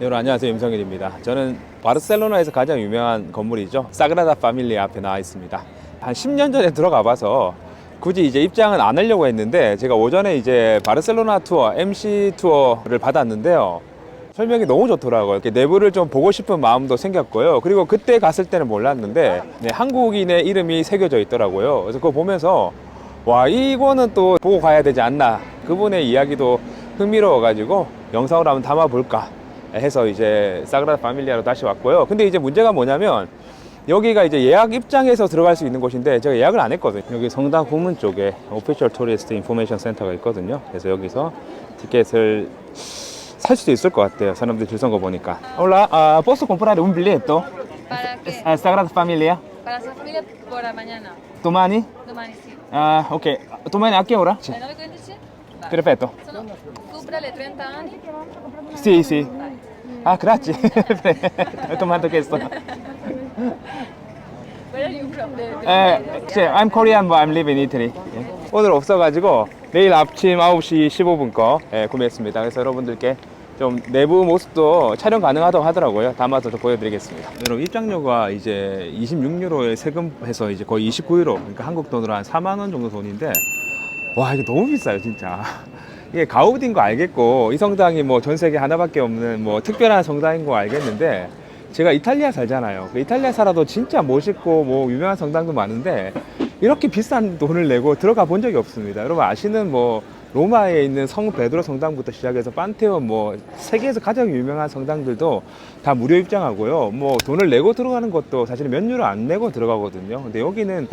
여러분 안녕하세요 임성일입니다. 저는 바르셀로나에서 가장 유명한 건물이죠. 사그라다 파밀리아 앞에 나와 있습니다. 한 10년 전에 들어가 봐서 굳이 이제 입장은 안 하려고 했는데 제가 오전에 이제 바르셀로나 투어, MC 투어를 받았는데요. 설명이 너무 좋더라고요. 이렇게 내부를 좀 보고 싶은 마음도 생겼고요. 그리고 그때 갔을 때는 몰랐는데 네, 한국인의 이름이 새겨져 있더라고요. 그래서 그거 보면서 와 이거는 또 보고 가야 되지 않나. 그분의 이야기도 흥미로워가지고 영상으로 한번 담아볼까 해서 이제 사그라다 파밀리아로 다시 왔고요. 근데 이제 문제가 뭐냐면 여기가 이제 예약 입장에서 들어갈 수 있는 곳인데 제가 예약을 안 했거든요. 여기 성당 후문 쪽에 오피셜 토리스트 인포메이션 센터가 있거든요. 그래서 여기서 티켓을 살 수도 있을 것 같아요. 사람들 줄 선 거 보니까. Hola, uh, posso comprare un biglietto? ¿Para qué? A Sagrada Familia. Para su familia por la mañana. Domani? Domani sì. Ah, ok. Domani a che ora? Alle 9.15? Vai. Perfetto. Sopra le 30 anni? Sì, sì. Ah, grazie. Ho tomato questo. Where are you from? The, the 에, 제, I'm Korean, but I'm living in Italy. 예. 오늘 없어가지고 내일 아침 9시 15분 거 예, 구매했습니다. 그래서 여러분들께 좀 내부 모습도 촬영 가능하다고 하더라고요. 담아서 좀 보여드리겠습니다. 여러분 입장료가 이제 26유로에 세금해서 이제 거의 29유로, 그러니까 한국 돈으로 한 4만 원 정도 돈인데 와 이게 너무 비싸요 진짜. 이게 가우디인 거 알겠고 이 성당이 뭐 전 세계 하나밖에 없는 뭐 특별한 성당인 거 알겠는데 제가 이탈리아 살잖아요. 그 이탈리아 살아도 진짜 멋있고 뭐 유명한 성당도 많은데 이렇게 비싼 돈을 내고 들어가 본 적이 없습니다. 여러분 아시는 뭐 로마에 있는 성 베드로 성당부터 시작해서 판테온 뭐 세계에서 가장 유명한 성당들도 다 무료 입장하고요. 뭐 돈을 내고 들어가는 것도 사실 몇 유로 안 내고 들어가거든요. 근데 여기는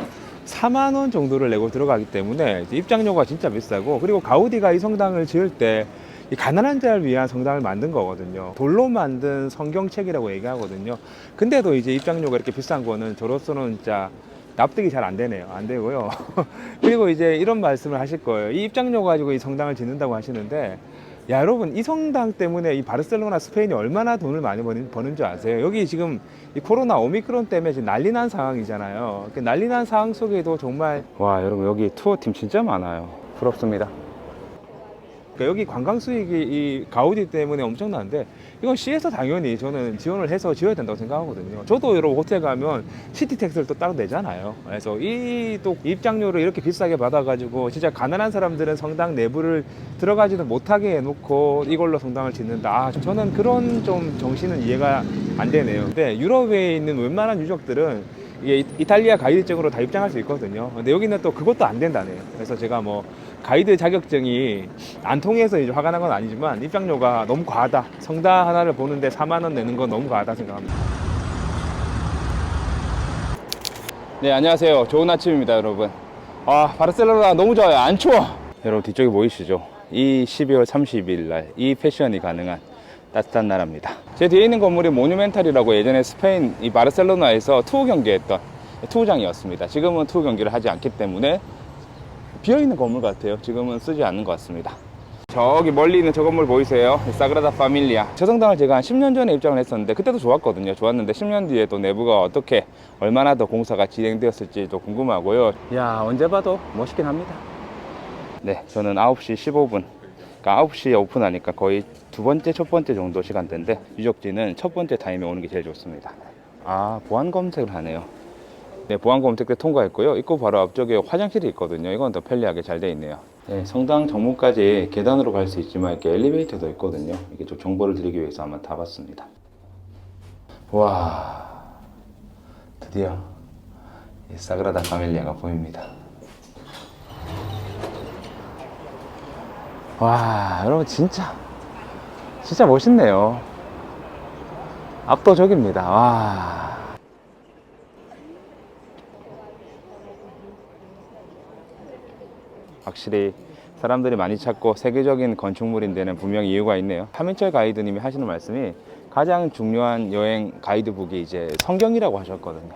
4만 원 정도를 내고 들어가기 때문에 입장료가 진짜 비싸고 그리고 가우디가 이 성당을 지을 때이 가난한 자를 위한 성당을 만든 거거든요. 돌로 만든 성경책이라고 얘기하거든요. 근데도 이제 입장료가 이렇게 비싼 거는 저로서는 진짜 납득이 잘 안 되네요. 안 되고요. 그리고 이제 이런 말씀을 하실 거예요. 이 입장료 가지고 이 성당을 짓는다고 하시는데 야 여러분 이 성당 때문에 이 바르셀로나 스페인이 얼마나 돈을 많이 버는, 버는 줄 아세요? 여기 지금 이 코로나 오미크론 때문에 지금 난리 난 상황이잖아요. 그 난리 난 상황 속에도 정말 와 여러분 여기 투어 팀 진짜 많아요. 부럽습니다. 그러니까 여기 관광 수익이 이 가우디 때문에 엄청나는데 이건 시에서 당연히 저는 지원을 해서 지어야 된다고 생각하거든요. 저도 여러분 호텔 가면 시티 텍스를 또 따로 내잖아요. 그래서 이 또 입장료를 이렇게 비싸게 받아가지고 진짜 가난한 사람들은 성당 내부를 들어가지도 못하게 해놓고 이걸로 성당을 짓는다. 아, 저는 그런 좀 정신은 이해가 안 되네요. 근데 유럽에 있는 웬만한 유적들은 이게 이- 이탈리아 가이드증으로 다 입장할 수 있거든요. 근데 여기는 또 그것도 안 된다네요. 그래서 제가 뭐 가이드 자격증이 안 통해서 이제 화가 난 건 아니지만 입장료가 너무 과하다. 성당 하나를 보는데 4만 원 내는 건 너무 과하다 생각합니다. 네, 안녕하세요. 좋은 아침입니다, 여러분. 아, 바르셀로나 너무 좋아요. 안 추워. 여러분 뒤쪽에 보이시죠? 이 12월 30일 날 이 패션이 가능한 따뜻한 나라입니다. 제 뒤에 있는 건물이 모뉴멘탈이라고 예전에 스페인 이 바르셀로나에서 투어 경기했던 투어장이었습니다. 지금은 투어 경기를 하지 않기 때문에 비어 있는 건물 같아요. 지금은 쓰지 않는 것 같습니다. 저기 멀리 있는 저 건물 보이세요? 사그라다 파밀리아. 저 성당을 제가 한 10년 전에 입장을 했었는데 그때도 좋았거든요. 좋았는데 10년 뒤에 또 내부가 어떻게 얼마나 더 공사가 진행되었을지 또 궁금하고요. 야 언제 봐도 멋있긴 합니다. 네, 저는 9시 15분. 그러니까 9시에 오픈하니까 거의 두 번째, 첫 번째 정도 시간대인데 유적지는 첫 번째 타임에 오는 게 제일 좋습니다. 아, 보안 검색을 하네요. 네, 보안 검색대 통과했고요. 입구 바로 앞쪽에 화장실이 있거든요. 이건 더 편리하게 잘 돼 있네요. 네, 성당 정문까지 계단으로 갈 수 있지만 이렇게 엘리베이터도 있거든요. 이게 좀 정보를 드리기 위해서 한번 타봤습니다. 와, 드디어 이 사그라다 파밀리아가 보입니다. 와, 여러분 진짜 진짜 멋있네요. 압도적입니다. 와. 확실히 사람들이 많이 찾고 세계적인 건축물인 데는 분명히 이유가 있네요. 하민철 가이드님이 하시는 말씀이 가장 중요한 여행 가이드북이 이제 성경이라고 하셨거든요.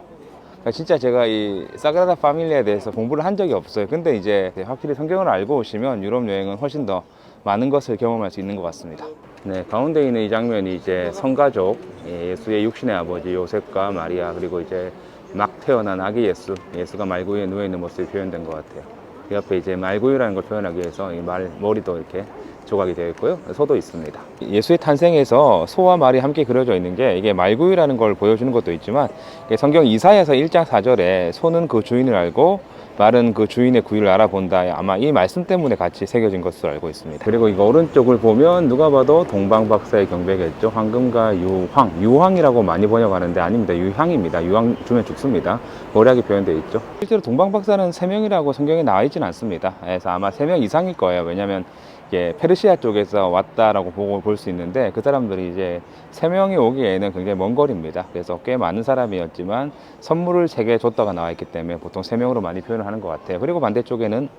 그러니까 진짜 제가 이 사그라다 파밀리아에 대해서 공부를 한 적이 없어요. 근데 이제 확실히 성경을 알고 오시면 유럽 여행은 훨씬 더 많은 것을 경험할 수 있는 것 같습니다. 네, 가운데 있는 이 장면이 이제 성가족, 예, 예수의 육신의 아버지 요셉과 마리아 그리고 이제 막 태어난 아기 예수, 예수가 말구유에 누워 있는 모습이 표현된 것 같아요. 그 옆에 이제 말구유라는 걸 표현하기 위해서 이 말 머리도 이렇게 조각이 되어 있고요. 소도 있습니다. 예수의 탄생에서 소와 말이 함께 그려져 있는 게 이게 말구유라는 걸 보여주는 것도 있지만 성경 이사야서 1장 4절에 소는 그 주인을 알고 말은 그 주인의 구유를 알아본다. 아마 이 말씀 때문에 같이 새겨진 것으로 알고 있습니다. 그리고 이거 오른쪽을 보면 누가 봐도 동방박사의 경배겠죠. 황금과 유황. 유황이라고 많이 번역하는데 아닙니다. 유향입니다. 유황 주면 죽습니다. 모략이 표현되어 있죠. 실제로 동방박사는 세 명이라고 성경에 나와 있지는 않습니다. 그래서 아마 세 명 이상일 거예요. 왜냐하면 이게 페르시아 쪽에서 왔다라고 보고 볼 수 있는데 그 사람들이 이제 세 명이 오기에는 굉장히 먼 거리입니다. 그래서 꽤 많은 사람이었지만 선물을 세 개 줬다가 나와 있기 때문에 보통 세 명으로 많이 표현을 하는 것 같아요. 그리고 반대쪽에는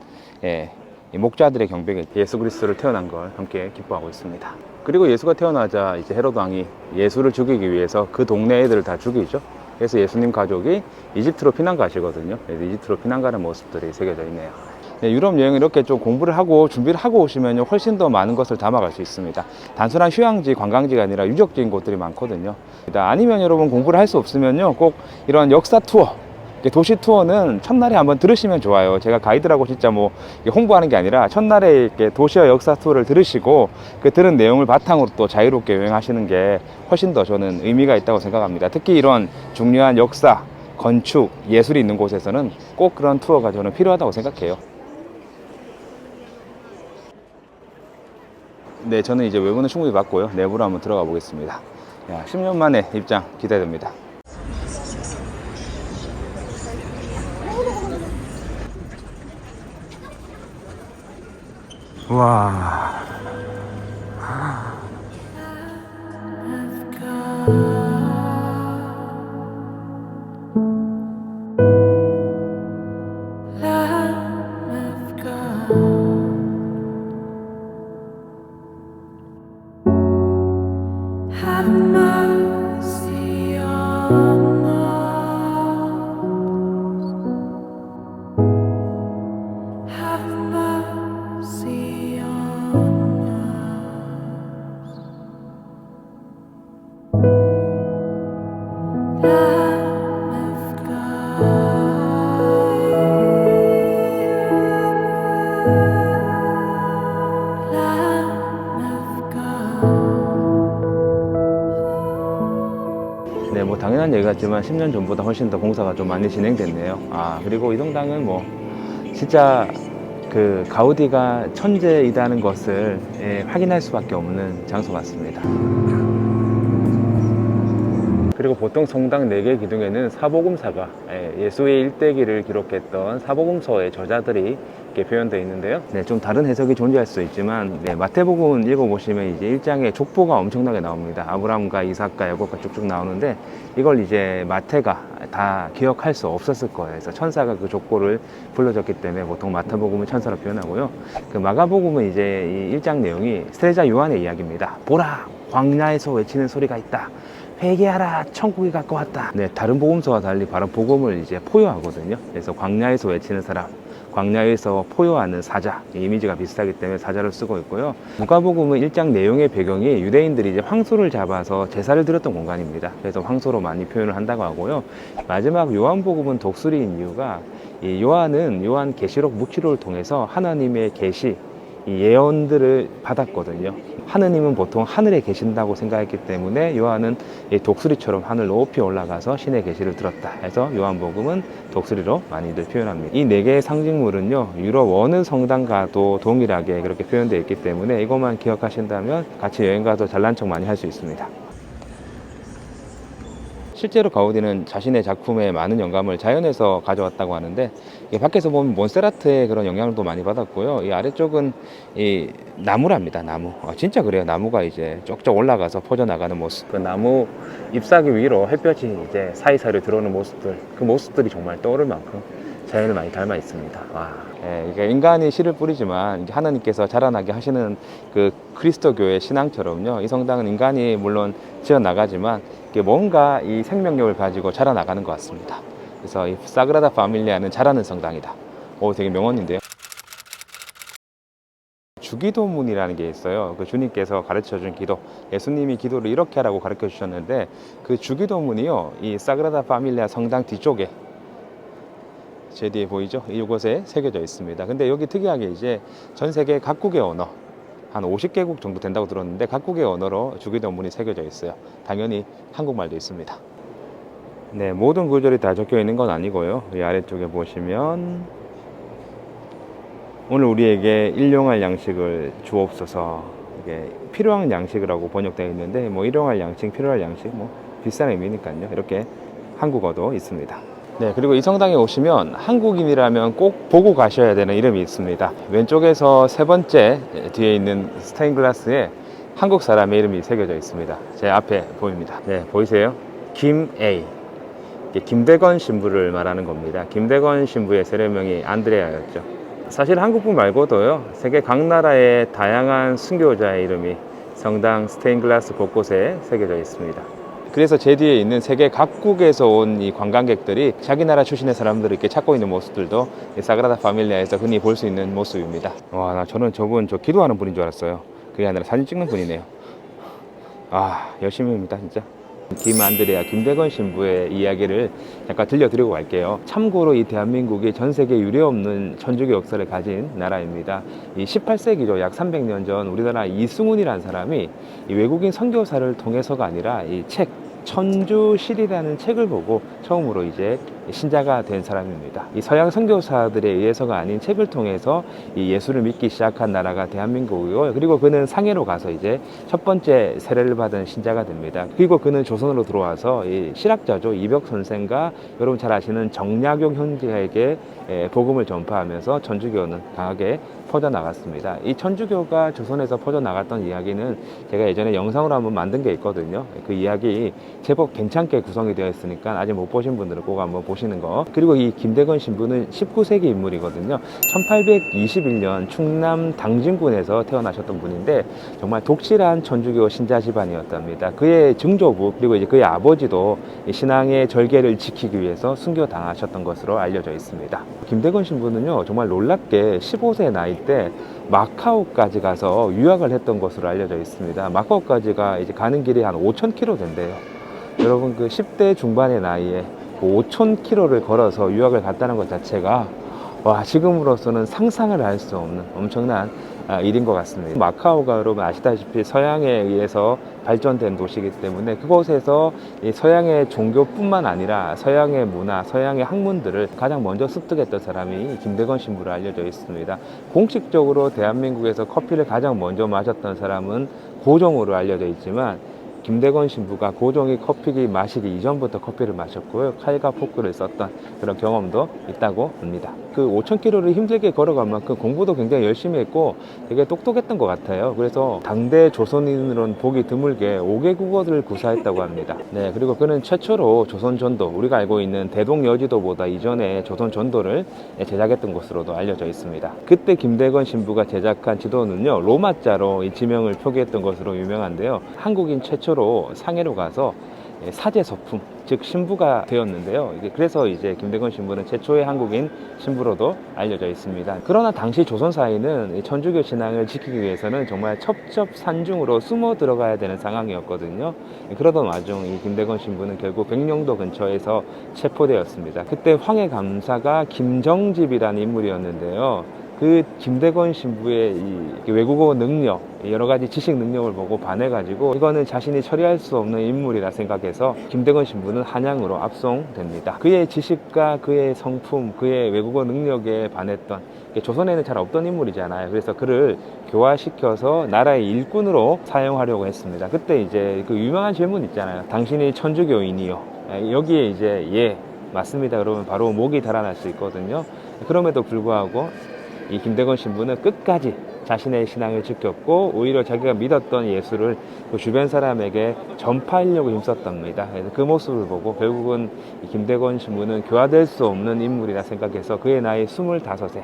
예, 이 목자들의 경배가 예수 그리스도를 태어난 걸 함께 기뻐하고 있습니다. 그리고 예수가 태어나자 이제 헤로드 왕이 예수를 죽이기 위해서 그 동네 애들을 다 죽이죠. 그래서 예수님 가족이 이집트로 피난 가시거든요. 이집트로 피난 가는 모습들이 새겨져 있네요. 네, 유럽 여행 이렇게 좀 공부를 하고 준비를 하고 오시면 훨씬 더 많은 것을 담아갈 수 있습니다. 단순한 휴양지, 관광지가 아니라 유적지인 곳들이 많거든요. 아니면 여러분 공부를 할 수 없으면요, 꼭 이런 역사 투어, 도시 투어는 첫날에 한번 들으시면 좋아요. 제가 가이드라고 진짜 뭐 홍보하는 게 아니라 첫날에 이렇게 도시와 역사 투어를 들으시고 그 들은 내용을 바탕으로 또 자유롭게 여행하시는 게 훨씬 더 저는 의미가 있다고 생각합니다. 특히 이런 중요한 역사, 건축, 예술이 있는 곳에서는 꼭 그런 투어가 저는 필요하다고 생각해요. 네, 저는 이제 외부는 충분히 봤고요. 내부로 한번 들어가 보겠습니다. 야, 10년 만에 입장 기대됩니다. 와. Have mercy on 훨씬 더 공사가 좀 많이 진행됐네요. 아, 그리고 이 성당은 뭐 진짜 그 가우디가 천재이다는 것을 예, 확인할 수밖에 없는 장소 같습니다. 그리고 보통 성당 4개 기둥에는 사복음사가 예, 예수의 일대기를 기록했던 사복음서의 저자들이 이렇게 표현되어 있는데요. 네, 좀 다른 해석이 존재할 수 있지만 네, 마태복음 읽어보시면 이제 1장에 족보가 엄청나게 나옵니다. 아브라함과 이삭과 야곱과 쭉쭉 나오는데 이걸 이제 마태가 다 기억할 수 없었을 거예요. 그래서 천사가 그 족보를 불러줬기 때문에 보통 마태복음은 천사로 표현하고요. 그 마가복음은 이제 이 1장 내용이 세자 요한의 이야기입니다. 보라! 광야에서 외치는 소리가 있다. 회개하라 천국이 가까웠다. 네, 다른 복음서와 달리 바로 복음을 이제 포효하거든요. 그래서 광야에서 외치는 사람, 광야에서 포효하는 사자 이 이미지가 비슷하기 때문에 사자를 쓰고 있고요. 누가복음은 1장 내용의 배경이 유대인들이 이제 황소를 잡아서 제사를 드렸던 공간입니다. 그래서 황소로 많이 표현을 한다고 하고요. 마지막 요한복음은 독수리인 이유가 이 요한은 요한 계시록 묵시록을 통해서 하나님의 계시 이 예언들을 받았거든요. 하느님은 보통 하늘에 계신다고 생각했기 때문에 요한은 이 독수리처럼 하늘 높이 올라가서 신의 계시를 들었다. 해서 요한복음은 독수리로 많이들 표현합니다. 이 네 개의 상징물은요, 유럽 어느 성당가도 동일하게 그렇게 표현되어 있기 때문에 이것만 기억하신다면 같이 여행 가도 잘난 척 많이 할 수 있습니다. 실제로 가우디는 자신의 작품에 많은 영감을 자연에서 가져왔다고 하는데 밖에서 보면 몬세라트의 그런 영향도 많이 받았고요. 이 아래쪽은 이 나무랍니다. 나무. 아, 진짜 그래요. 나무가 이제 쪽쪽 올라가서 퍼져 나가는 모습. 그 나무 잎사귀 위로 햇볕이 이제 사이사이로 들어오는 모습들. 그 모습들이 정말 떠오를 만큼 자연을 많이 닮아 있습니다. 와. 예, 이게 인간이 씨를 뿌리지만 하나님께서 자라나게 하시는 그 그리스도교의 신앙처럼요. 이 성당은 인간이 물론 지어 나가지만 뭔가 이 생명력을 가지고 자라나가는 것 같습니다. 그래서 이 사그라다 파밀리아는 자라는 성당이다. 오, 되게 명언인데요. 주기도문이라는 게 있어요. 그 주님께서 가르쳐 준 기도. 예수님이 기도를 이렇게 하라고 가르쳐 주셨는데 그 주기도문이요. 이 사그라다 파밀리아 성당 뒤쪽에 제 뒤에 보이죠? 이곳에 새겨져 있습니다. 근데 여기 특이하게 이제 전 세계 각국의 언어, 한 50개국 정도 된다고 들었는데 각국의 언어로 주기도문이 새겨져 있어요. 당연히 한국말도 있습니다. 네, 모든 구절이 다 적혀 있는 건 아니고요. 이 아래쪽에 보시면 오늘 우리에게 일용할 양식을 주옵소서. 이게 필요한 양식이라고 번역되어 있는데 뭐 일용할 양식, 필요할 양식 뭐 비슷한 의미니까요. 이렇게 한국어도 있습니다. 네, 그리고 이 성당에 오시면 한국인이라면 꼭 보고 가셔야 되는 이름이 있습니다. 왼쪽에서 세 번째 뒤에 있는 스테인글라스에 한국 사람의 이름이 새겨져 있습니다. 제 앞에 보입니다. 네, 보이세요? 김A. 김대건 신부를 말하는 겁니다. 김대건 신부의 세례명이 안드레아였죠. 사실 한국분 말고도요, 세계 각 나라의 다양한 순교자의 이름이 성당 스테인글라스 곳곳에 새겨져 있습니다. 그래서 제 뒤에 있는 세계 각국에서 온 이 관광객들이 자기 나라 출신의 사람들을 이렇게 찾고 있는 모습들도 이 사그라다 파밀리아에서 흔히 볼 수 있는 모습입니다. 와, 나 저는 저분 저 기도하는 분인 줄 알았어요. 그게 아니라 사진 찍는 분이네요. 아, 열심히 합니다, 진짜. 김안드레아 김대건 신부의 이야기를 잠깐 들려드리고 갈게요. 참고로 이 대한민국이 전 세계 유례없는 천주교 역사를 가진 나라입니다. 이 18세기죠. 약 300년 전 우리나라 이승훈이라는 사람이 이 외국인 선교사를 통해서가 아니라 이 책 천주실이라는 책을 보고 처음으로 이제 신자가 된 사람입니다. 이 서양 선교사들에 의해서가 아닌 책을 통해서 이 예수를 믿기 시작한 나라가 대한민국이고요. 그리고 그는 상해로 가서 이제 첫 번째 세례를 받은 신자가 됩니다. 그리고 그는 조선으로 들어와서 이 실학자죠 이벽 선생과 여러분 잘 아시는 정약용 형제에게 예, 복음을 전파하면서 천주교는 강하게 퍼져 나갔습니다. 이 천주교가 조선에서 퍼져 나갔던 이야기는 제가 예전에 영상으로 한번 만든 게 있거든요. 그 이야기 제법 괜찮게 구성이 되어 있으니까 아직 못 보신 분들은 꼭 한번 보시는 거. 그리고 이 김대건 신부는 19세기 인물이거든요. 1821년 충남 당진군에서 태어나셨던 분인데 정말 독실한 천주교 신자 집안이었답니다. 그의 증조부 그리고 이제 그의 아버지도 이 신앙의 절개를 지키기 위해서 순교 당하셨던 것으로 알려져 있습니다. 김대건 신부는요 정말 놀랍게 15세 나이 때 마카오까지 가서 유학을 했던 것으로 알려져 있습니다. 마카오까지가 이제 가는 길이 한 5,000km 된대요. 여러분 그 10대 중반의 나이에 5,000km를 걸어서 유학을 갔다는 것 자체가 와 지금으로서는 상상을 할 수 없는 엄청난 아, 일인 것 같습니다. 마카오가 여러분 아시다시피 서양에 의해서 발전된 도시이기 때문에 그곳에서 이 서양의 종교뿐만 아니라 서양의 문화, 서양의 학문들을 가장 먼저 습득했던 사람이 김대건 신부로 알려져 있습니다. 공식적으로 대한민국에서 커피를 가장 먼저 마셨던 사람은 고종으로 알려져 있지만 김대건 신부가 고종이 커피기 마시기 이전부터 커피를 마셨고요. 칼과 포크를 썼던 그런 경험도 있다고 합니다. 그 5,000km를 힘들게 걸어간 만큼 공부도 굉장히 열심히 했고 되게 똑똑했던 것 같아요. 그래서 당대 조선인으로는 보기 드물게 5개 국어를 구사했다고 합니다. 네, 그리고 그는 최초로 조선 전도, 우리가 알고 있는 대동 여지도보다 이전에 조선 전도를 제작했던 것으로도 알려져 있습니다. 그때 김대건 신부가 제작한 지도는요, 로마자로 이 지명을 표기했던 것으로 유명한데요. 한국인 최초로 상해로 가서 예, 사제 서품, 즉 신부가 되었는데요. 그래서 이제 김대건 신부는 최초의 한국인 신부로도 알려져 있습니다. 그러나 당시 조선 사회는 이 천주교 신앙을 지키기 위해서는 정말 첩첩산중으로 숨어 들어가야 되는 상황이었거든요. 그러던 와중 이 김대건 신부는 결국 백령도 근처에서 체포되었습니다. 그때 황해 감사가 김정집이라는 인물이었는데요. 그 김대건 신부의 이 외국어 능력, 여러 가지 지식 능력을 보고 반해가지고 이거는 자신이 처리할 수 없는 인물이라 생각해서 김대건 신부는 한양으로 압송됩니다. 그의 지식과 그의 성품, 그의 외국어 능력에 반했던 조선에는 잘 없던 인물이잖아요. 그래서 그를 교화시켜서 나라의 일꾼으로 사용하려고 했습니다. 그때 이제 그 유명한 질문 있잖아요. 당신이 천주교인이요. 예, 여기에 이제 예 맞습니다. 그러면 바로 목이 달아날 수 있거든요. 그럼에도 불구하고 이 김대건 신부는 끝까지 자신의 신앙을 지켰고 오히려 자기가 믿었던 예수를 그 주변 사람에게 전파하려고 힘썼답니다. 그래서 그 모습을 보고 결국은 이 김대건 신부는 교화될 수 없는 인물이라 생각해서 그의 나이 25세,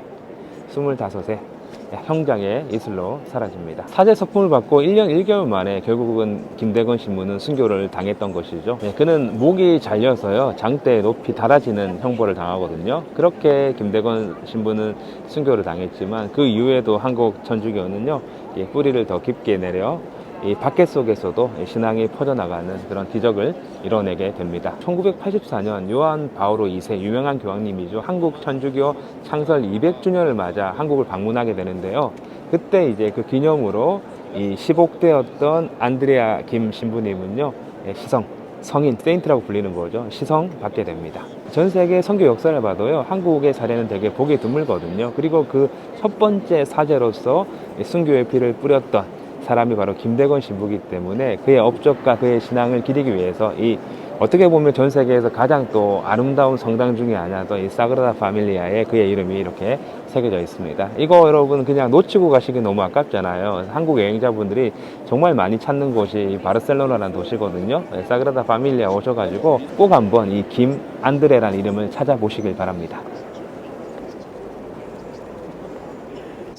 25세 형장의 이슬로 사라집니다. 사제 석품을 받고 1년 1개월 만에 결국은 김대건 신부는 순교를 당했던 것이죠. 네, 그는 목이 잘려서요 장대에 높이 달아지는 형벌을 당하거든요. 그렇게 김대건 신부는 순교를 당했지만 그 이후에도 한국 천주교는요 이 뿌리를 더 깊게 내려 이 밖에 속에서도 신앙이 퍼져나가는 그런 기적을 이뤄내게 됩니다. 1984년 요한 바오로 2세 유명한 교황님이죠. 한국 천주교 창설 200주년을 맞아 한국을 방문하게 되는데요. 그때 이제 그 기념으로 이 10옥대였던 안드레아 김 신부님은요 예, 시성 성인 세인트라고 불리는 거죠 시성 받게 됩니다 전 세계 선교 역사를 봐도요 한국의 사례는 되게 보기 드물거든요 그리고 그 첫 번째 사제로서 이 순교의 피를 뿌렸던 사람이 바로 김대건 신부이기 때문에 그의 업적과 그의 신앙을 기리기 위해서 이 어떻게 보면 전 세계에서 가장 또 아름다운 성당 중에 하나도 이 사그라다 파밀리아에 그의 이름이 이렇게 새겨져 있습니다. 이거 여러분 그냥 놓치고 가시기 너무 아깝잖아요. 한국 여행자분들이 정말 많이 찾는 곳이 이 바르셀로나라는 도시거든요. 네, 사그라다 파밀리아 오셔가지고 꼭 한번 이 김 안드레라는 이름을 찾아보시길 바랍니다.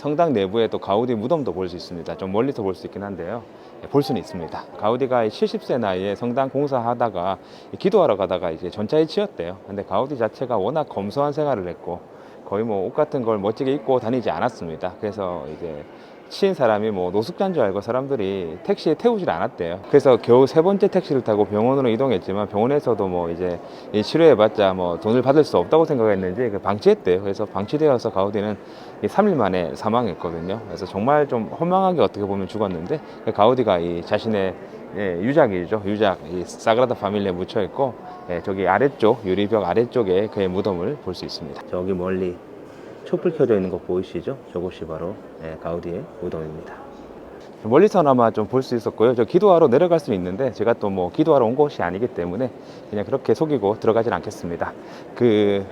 성당 내부에 또 가우디 무덤도 볼 수 있습니다. 좀 멀리서 볼 수 있긴 한데요. 예, 볼 수는 있습니다. 가우디가 70세 나이에 성당 공사하다가 기도하러 가다가 이제 전차에 치였대요. 근데 가우디 자체가 워낙 검소한 생활을 했고 거의 뭐 옷 같은 걸 멋지게 입고 다니지 않았습니다. 그래서 이제 치인 사람이 뭐 노숙자인 줄 알고 사람들이 택시에 태우질 않았대요. 그래서 겨우 세 번째 택시를 타고 병원으로 이동했지만 병원에서도 뭐 이제 이 치료해봤자 뭐 돈을 받을 수 없다고 생각했는지 그 방치했대요. 그래서 방치되어서 가우디는 이 3일 만에 사망했거든요. 그래서 정말 좀 허망하게 어떻게 보면 죽었는데 그 가우디가 이 자신의 예, 유작이죠. 유작 이 사그라다 파밀리에 묻혀 있고 예, 저기 아래쪽 유리벽 아래쪽에 그의 무덤을 볼 수 있습니다. 저기 멀리 촛불 켜져 있는 거 보이시죠? 저곳이 바로 예, 가우디의 무덤입니다. 멀리서나마 좀 볼 수 있었고요. 저 기도하러 내려갈 수는 있는데 제가 또 뭐 기도하러 온 곳이 아니기 때문에 그냥 그렇게 속이고 들어가진 않겠습니다. 그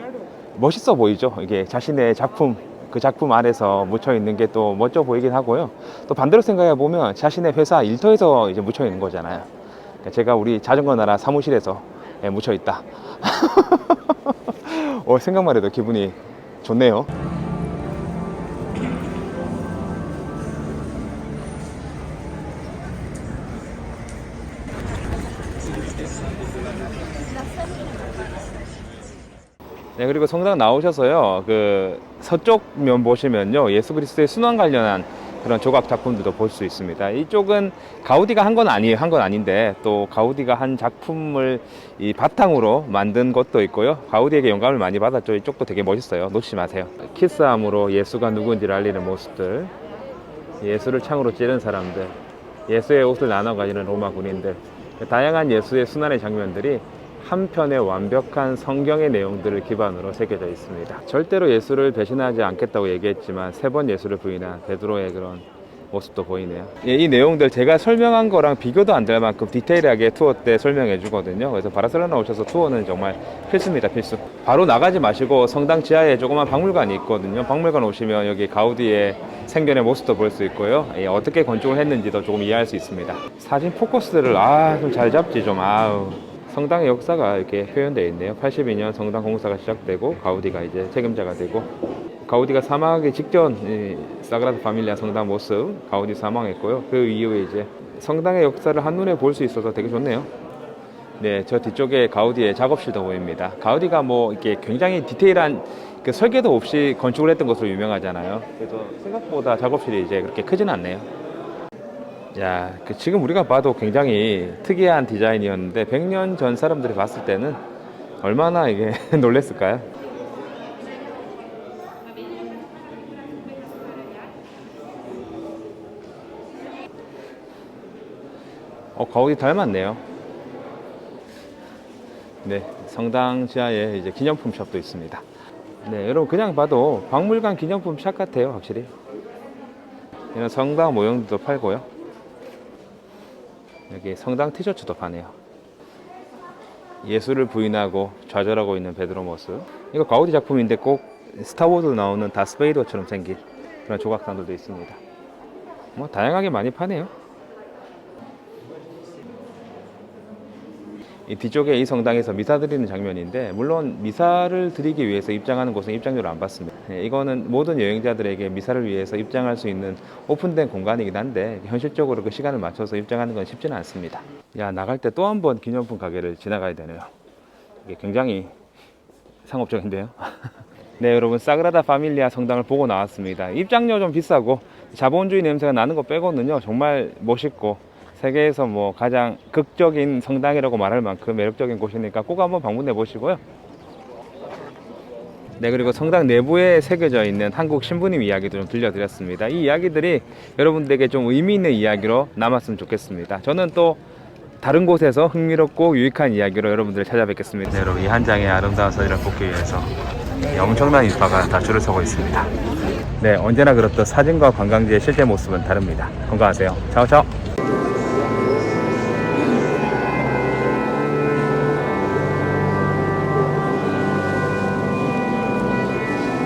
멋있어 보이죠? 이게 자신의 작품 그 작품 안에서 묻혀 있는 게 또 멋져 보이긴 하고요. 또 반대로 생각해 보면 자신의 회사 일터에서 이제 묻혀 있는 거잖아요. 그러니까 제가 우리 자전거 나라 사무실에서 예, 묻혀 있다. 어, 생각만 해도 기분이 좋네요. 네, 그리고 성당 나오셔서요, 그 서쪽 면 보시면요, 예수 그리스도의 순환 관련한 그런 조각 작품들도 볼 수 있습니다. 이쪽은 가우디가 한 건 아니에요, 한 건 아닌데 또 가우디가 한 작품을 이 바탕으로 만든 것도 있고요. 가우디에게 영감을 많이 받았죠. 이쪽도 되게 멋있어요. 놓치지 마세요. 키스함으로 예수가 누구인지를 알리는 모습들, 예수를 창으로 찌른 사람들, 예수의 옷을 나눠 가지는 로마 군인들, 다양한 예수의 순환의 장면들이 한 편의 완벽한 성경의 내용들을 기반으로 새겨져 있습니다. 절대로 예수를 배신하지 않겠다고 얘기했지만 세 번 예수를 부인한 베드로의 그런 모습도 보이네요. 예, 이 내용들 제가 설명한 거랑 비교도 안 될 만큼 디테일하게 투어 때 설명해 주거든요. 그래서 바르셀로나 오셔서 투어는 정말 필수입니다, 필수. 바로 나가지 마시고 성당 지하에 조그만 박물관이 있거든요. 박물관 오시면 여기 가우디의 생전의 모습도 볼 수 있고요. 예, 어떻게 건축을 했는지도 조금 이해할 수 있습니다. 사진 포커스를 아 좀 잘 잡지 좀 아우. 성당의 역사가 이렇게 표현되어 있네요. 82년 성당 공사가 시작되고 가우디가 이제 책임자가 되고 가우디가 사망하기 직전 이 사그라다 파밀리아 성당 모습 가우디 사망했고요. 그 이후에 이제 성당의 역사를 한눈에 볼 수 있어서 되게 좋네요. 네, 저 뒤쪽에 가우디의 작업실도 보입니다. 가우디가 뭐 이렇게 굉장히 디테일한 그 설계도 없이 건축을 했던 것으로 유명하잖아요. 그래서 생각보다 작업실이 이제 그렇게 크진 않네요. 야, 그 지금 우리가 봐도 굉장히 특이한 디자인이었는데 100년 전 사람들이 봤을 때는 얼마나 이게 놀랬을까요? 어, 거의 닮았네요. 네, 성당 지하에 이제 기념품 샵도 있습니다. 네, 여러분 그냥 봐도 박물관 기념품 샵 같아요, 확실히. 이런 성당 모형들도 팔고요. 여기 성당 티셔츠도 파네요. 예수를 부인하고 좌절하고 있는 베드로 모습. 이거 가우디 작품인데 꼭 스타워즈 나오는 다스베이더처럼 생긴 그런 조각상들도 있습니다. 뭐 다양하게 많이 파네요. 이 뒤쪽에 이 성당에서 미사 드리는 장면인데 물론 미사를 드리기 위해서 입장하는 곳은 입장료를 안 받습니다. 예, 이거는 모든 여행자들에게 미사를 위해서 입장할 수 있는 오픈된 공간이긴 한데 현실적으로 그 시간을 맞춰서 입장하는 건 쉽지는 않습니다. 야 나갈 때 또 한 번 기념품 가게를 지나가야 되네요. 이게 굉장히 상업적인데요. 네 여러분 사그라다 파밀리아 성당을 보고 나왔습니다. 입장료 좀 비싸고 자본주의 냄새가 나는 거 빼고는요 정말 멋있고 세계에서 뭐 가장 극적인 성당이라고 말할 만큼 매력적인 곳이니까 꼭 한번 방문해 보시고요. 네, 그리고 성당 내부에 새겨져 있는 한국 신부님 이야기도 좀 들려드렸습니다. 이 이야기들이 여러분들에게 좀 의미 있는 이야기로 남았으면 좋겠습니다. 저는 또 다른 곳에서 흥미롭고 유익한 이야기로 여러분들을 찾아뵙겠습니다. 네, 여러분 이 한 장의 아름다운 사진을 뽑기 위해서 이 엄청난 인파가 다 줄을 서고 있습니다. 네, 언제나 그렇듯 사진과 관광지의 실제 모습은 다릅니다. 건강하세요. 차오차오.